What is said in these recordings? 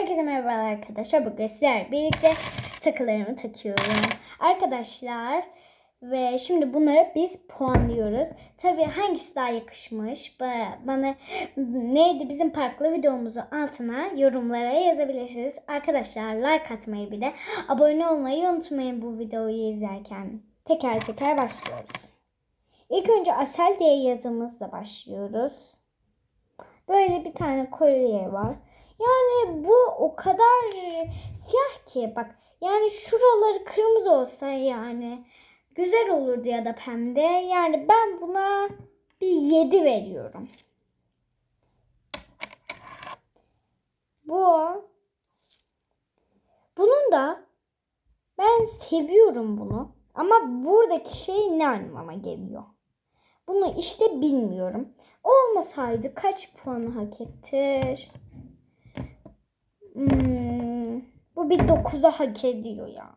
Herkese merhabalar arkadaşlar. Bugün sizlerle birlikte takılarımı takıyorum. Arkadaşlar ve şimdi bunları biz puanlıyoruz. Tabii hangisi daha yakışmış? Ba- Bana neydi bizim farklı videomuzu altına yorumlara yazabilirsiniz. Arkadaşlar like atmayı bir de abone olmayı unutmayın bu videoyu izlerken. Teker teker başlıyoruz. İlk önce Asel diye yazımızla başlıyoruz. Böyle bir tane kolye var. Yani bu o kadar siyah ki bak yani şuraları kırmızı olsa yani güzel olurdu ya da pembe. Yani ben buna bir 7 veriyorum. Bu bunun da ben seviyorum bunu ama buradaki şey ne anlama geliyor? Bunu işte bilmiyorum. Olmasaydı kaç puanı hak ettir? Hmm, bu bir 9'a hak ediyor ya.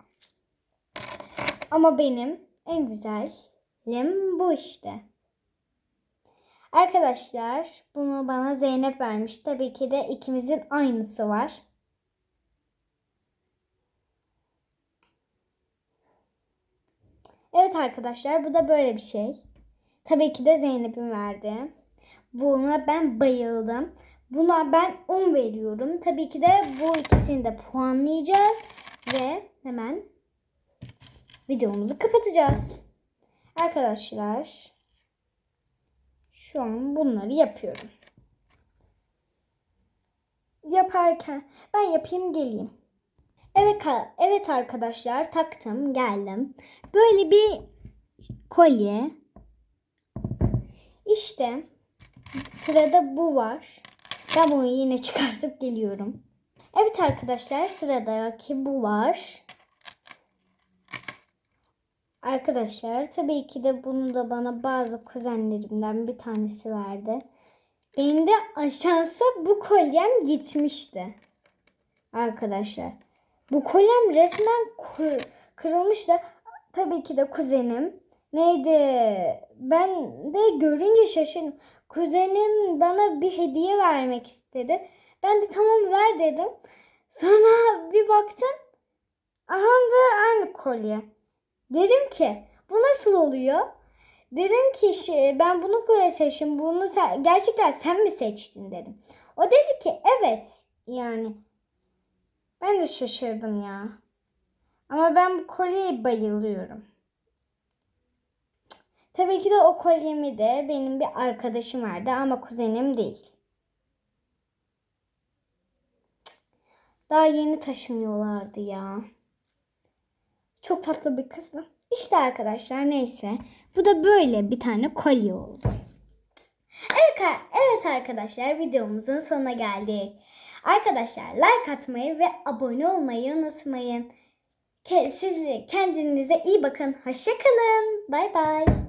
Ama benim en güzelim bu işte. Arkadaşlar bunu bana Zeynep vermiş. Tabii ki de ikimizin aynısı var. Evet arkadaşlar bu da böyle bir şey. Tabii ki de Zeynep'in verdi. Buna ben bayıldım. Buna ben 10 veriyorum. Tabii ki de bu ikisini de puanlayacağız. Ve hemen videomuzu kapatacağız. Arkadaşlar şu an bunları yapıyorum. Yaparken ben yapayım geleyim. Evet, evet arkadaşlar taktım geldim. Böyle bir kolye. İşte sırada bu var. Ben bunu yine çıkartıp geliyorum. Evet arkadaşlar sıradaki bu var. Arkadaşlar tabii ki de bunu da bana bazı kuzenlerimden bir tanesi verdi. Benim de aşansa bu kolyem gitmişti. Arkadaşlar. Bu kolyem resmen kır, kırılmış da tabii ki de kuzenim. Neydi? Ben de görünce şaşırdım. Kuzenim bana bir hediye vermek istedi. Ben de tamam ver dedim. Sonra bir baktım. Aha da aynı kolye. Dedim ki bu nasıl oluyor? Dedim ki şey, ben bunu kolye seçtim. Bunu sen, gerçekten sen mi seçtin dedim. O dedi ki evet yani. Ben de şaşırdım ya. Ama ben bu kolyeye bayılıyorum. Tabii ki de o kolyemi de benim bir arkadaşım verdi ama kuzenim değil. Daha yeni taşınıyorlardı ya. Çok tatlı bir kızdı. İşte arkadaşlar neyse. Bu da böyle bir tane kolye oldu. Evet, evet arkadaşlar videomuzun sonuna geldik. Arkadaşlar like atmayı ve abone olmayı unutmayın. Siz kendinize iyi bakın. Hoşçakalın. Bay bay.